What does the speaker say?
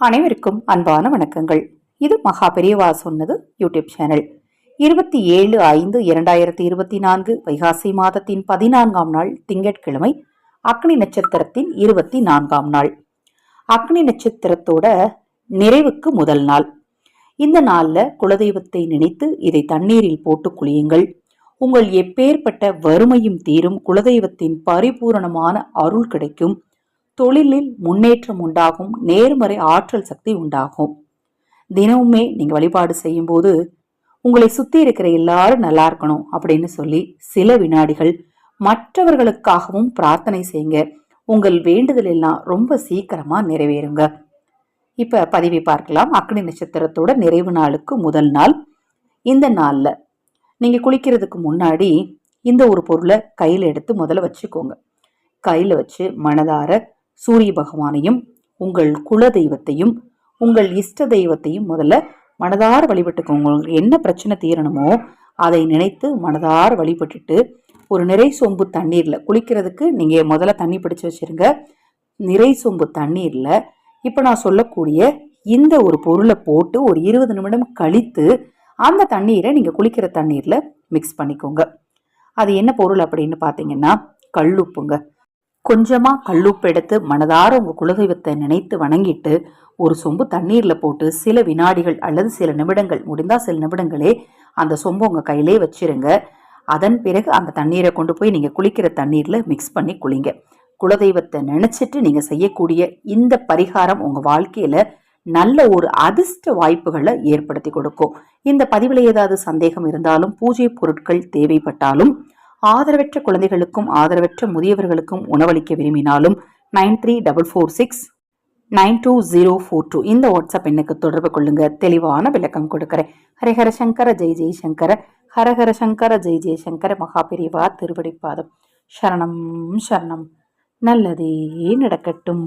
அனைவருக்கும் அன்பான வணக்கங்கள். இது மகா பெரியவா சொன்னது யூடியூப் சேனல். இருபத்தி ஏழு ஐந்து இரண்டாயிரத்தி இருபத்தி நான்கு வைகாசி மாதத்தின் பதினான்காம் நாள் திங்கட்கிழமை அக்னி நட்சத்திரத்தின் இருபத்தி நான்காம் நாள். அக்னி நட்சத்திரத்தோட நிறைவுக்கு முதல் நாள். இந்த நாளில் குலதெய்வத்தை நினைத்து இதை தண்ணீரில் போட்டு குளியுங்கள். உங்கள் எப்பேற்பட்ட வறுமையும் தீரும் குலதெய்வத்தின் பரிபூரணமான அருள் கிடைக்கும். தொழிலில் முன்னேற்றம் உண்டாகும் நேர்மறை ஆற்றல் சக்தி உண்டாகும். தினமுமே நீங்க வழிபாடு செய்யும்போது உங்களை சுத்தி இருக்கிற எல்லாரும் நல்லா இருக்கணும் அப்படின்னு சொல்லி சில வினாடிகள் மற்றவர்களுக்காகவும் பிரார்த்தனை செய்யுங்க. உங்கள் வேண்டுதல் எல்லாம் ரொம்ப சீக்கிரமா நிறைவேறுங்க. இப்ப பதிவை பார்க்கலாம். அக்னி நட்சத்திரத்தோட நிறைவு நாளுக்கு முதல் நாள். இந்த நாள்ல நீங்க குளிக்கிறதுக்கு முன்னாடி இந்த ஒரு பொருளை கையில் எடுத்து முதல்ல வச்சுக்கோங்க. கையில் வச்சு மனதார சூரிய பகவானையும் உங்கள் குல தெய்வத்தையும் உங்கள் இஷ்ட தெய்வத்தையும் முதல்ல மனதார வழிபட்டுக்கோங்க. உங்களுக்கு என்ன பிரச்சனை தீரணுமோ அதை நினைத்து மனதார வழிபட்டுட்டு ஒரு நிறை சொம்பு தண்ணீரில் குளிக்கிறதுக்கு நீங்கள் முதல்ல தண்ணி பிடிச்சி வச்சிருங்க. நிறை சொம்பு தண்ணீரில் இப்போ நான் சொல்லக்கூடிய இந்த ஒரு பொருளை போட்டு ஒரு இருபது நிமிடம் கழித்து அந்த தண்ணீரை நீங்கள் குளிக்கிற தண்ணீரில் மிக்ஸ் பண்ணிக்கோங்க. அது என்ன பொருள் அப்படின்னு பார்த்தீங்கன்னா கல்லுப்புங்க. கொஞ்சமாக கல்லுப்பு எடுத்து மனதார உங்கள் குலதெய்வத்தை நினைத்து வணங்கிட்டு ஒரு சொம்பு தண்ணீரில் போட்டு சில வினாடிகள் அல்லது சில நிமிடங்கள் முடிந்தால் சில நிமிடங்களே அந்த சொம்பு உங்கள் கையிலே வச்சிருங்க. அதன் பிறகு அந்த தண்ணீரை கொண்டு போய் நீங்கள் குளிக்கிற தண்ணீரில் மிக்ஸ் பண்ணி குளிங்க. குலதெய்வத்தை நினச்சிட்டு நீங்கள் செய்யக்கூடிய இந்த பரிகாரம் உங்கள் வாழ்க்கையில் நல்ல ஒரு அதிர்ஷ்ட வாய்ப்புகளை ஏற்படுத்தி கொடுக்கும். இந்த பதிவில் ஏதாவது சந்தேகம் இருந்தாலும் பூஜை பொருட்கள் தேவைப்பட்டாலும் ஆதரவற்ற குழந்தைகளுக்கும் ஆதரவற்ற முதியவர்களுக்கும் உணவளிக்க விரும்பினாலும் nine three double four six nine two zero four two இந்த வாட்ஸ்அப் எண்ணுக்கு தொடர்பு கொள்ளுங்க. தெளிவான விளக்கம் கொடுக்கிறேன். ஹரிஹர சங்கர ஜெய் ஜெய் சங்கர. ஹரஹர சங்கர ஜெய் ஜெய் சங்கர. மகாபிரிவா திருவடிப்பாதம். சரணம் சரணம். நல்லதே நடக்கட்டும்.